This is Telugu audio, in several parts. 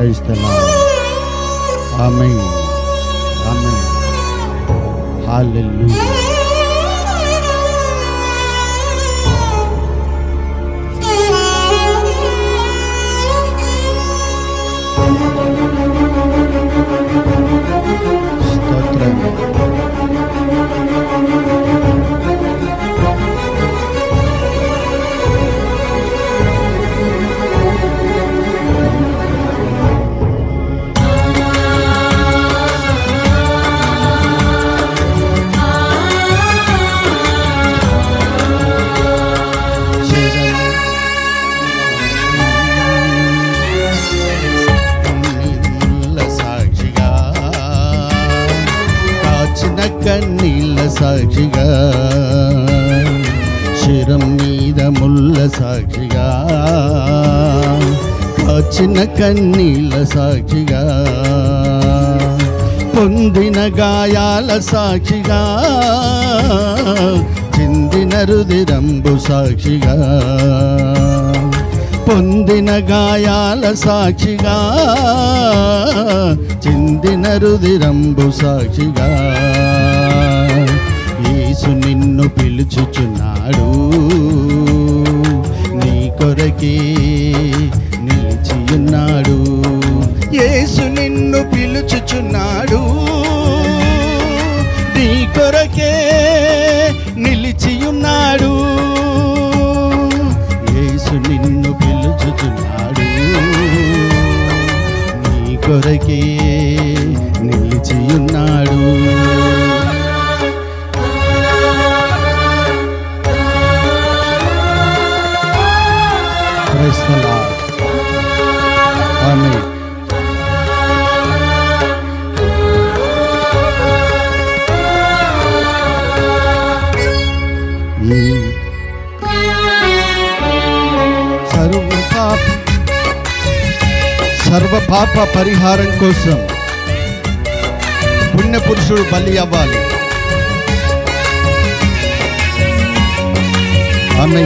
క్రైస్తలా ఆమె ఆమె హల్లెలూయా. కన్నీళ్ళ సాక్షిగా శిరం మీద ముళ్ళ సాక్షిగా కాచిన కన్నీళ్ళ సాక్షిగా పొందిన గాయాల సాక్షిగా చిందిన రుదిరంబు సాక్షిగా పొందిన గాయాల సాక్షిగా చిందిన రుదిరంబు సాక్షిగా. యేసు నిన్ను పిలుచుచున్నాడు. నీ కొరకే నిలిచియున్నాడు. యేసు నిన్ను పిలుచుచున్నాడు. నీ కొరకే నిలిచియున్నాడు. యేసు నిన్ను పిలుచుచున్నాడు. నీ కొరకే పాప పరిహారం కోసం పుణ్యపురుషుడు బలి అవ్వాలి. ఆమె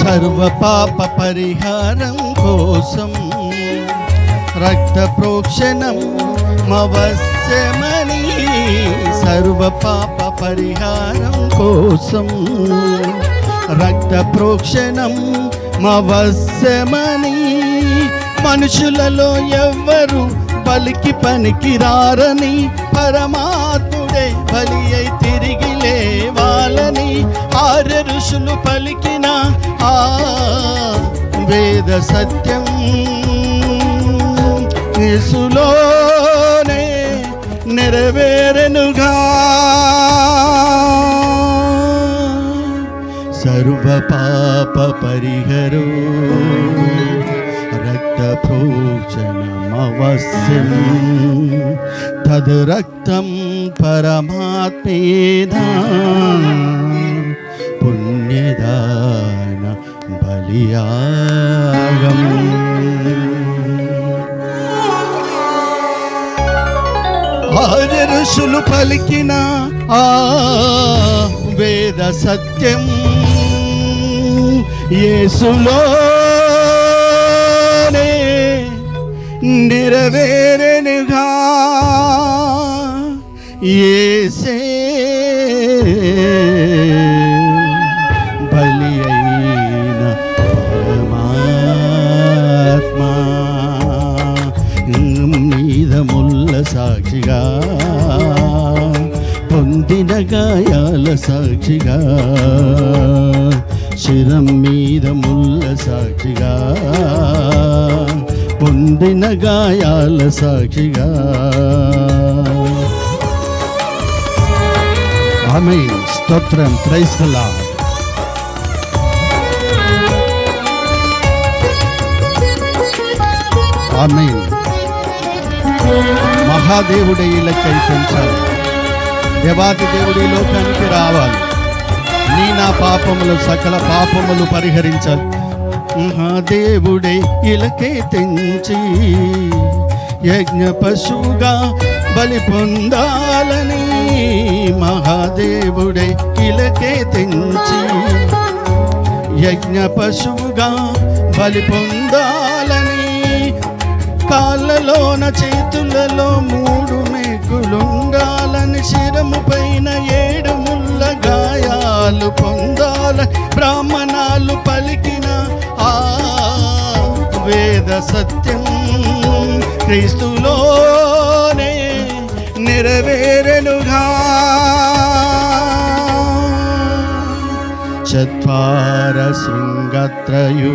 సర్వ పాప పరిహారం కోసం రక్త ప్రోక్షణం మవస్యమని సర్వ పాప పరిహారం కోసం రక్త ప్రోక్షణం మవస్యమని మనుషులలో ఎవ్వరు పలికి పనికి రారని పరమాత్ముడే బలి అయి తిరిగి లేవాలని ఆర్య ఋషులు పలికిన ఆ వేద సత్యం యేసులోనే నెరవేరనుగా సర్వ పాప పరిహరు రక్త ప్రోచనమవశ్యం తద్ రక్తం పరమాత్మేనా పుణ్యదాన బలియాగం ఆర్య ఋషులు పలికిన ఆ వేద సత్యం యేసులోనే నెరవేరెనుగా ఏసే బలి అయిన పరమాత్మా మీద ముల్ల సాక్షిగా పొందిన గాయాల సాక్షిగా శిరం మీద ముల్ల సాక్షిగా పొందిన గాయాల సాక్షిగా. ఆమె స్తోత్రం. క్రైస్తలా ఆమె మహాదేవుడే ఇలకై పెంచాలి దేవాది దేవుడి లోకానికి రావాలి. నీ నా పాపములు సకల పాపములు పరిహరించాలి. మహాదేవుడే ఇలకే తెంచి యజ్ఞ పశువుగా బలి పొందాలని మహాదేవుడే ఇలకే తెంచి యజ్ఞ పశువుగా బలి పొందాలని కాళ్ళలోన చేతులలో మూడు మేకులుండాలని శిరము పైన ఏ పొందాల బ్రాహ్మణాలు పలికిన ఆ వేద సత్యం క్రీస్తులోనే నెరవేరెనుగా. చత్వార శృంగత్రయూ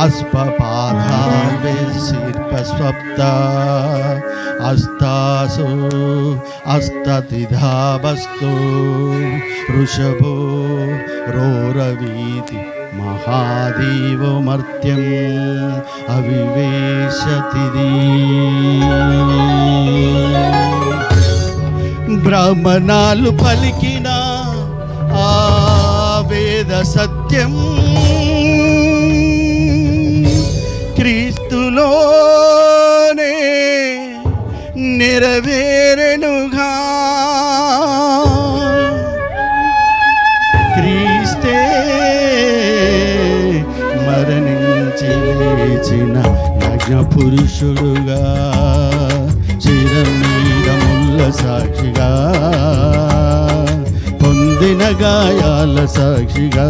అస్పపాధావే శిల్పస్వప్త అస్తాసు అస్తతిధావస్తు వృషభో రోరవీతి మహాదేవో మర్త్యం అవివేశతిది బ్రాహ్మణాలు పలికిన ఆ వేద సత్యం నెరవేరెనుగా క్రీస్తే మరణించి లేచిన యజ్ఞ పురుషుడుగా చిరం మీద ముల్ల సాక్షిగా పొందిన గాయాల సాక్షిగా.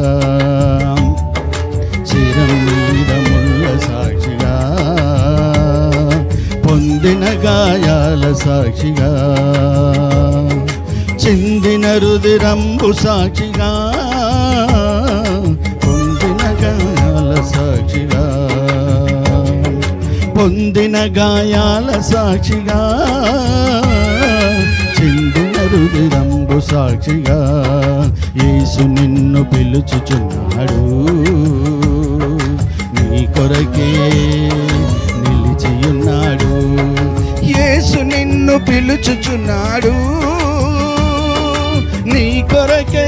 సాక్షిగా చిందిన రుదిరంబు సాక్షిగా పొందిన గాయాల సాక్షిగా పొందిన గాయాల సాక్షిగా చిందిన రుదిరంబు సాక్షిగా యేసు నిన్ను పిలుచుచున్నాడు. నీ కొరకే యేసు నిన్ను పిలుచుచున్నాడు. నీ కొరకే